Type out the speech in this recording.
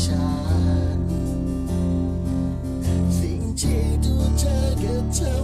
ฉัน สิ่งที่ดูเธอกับเธอ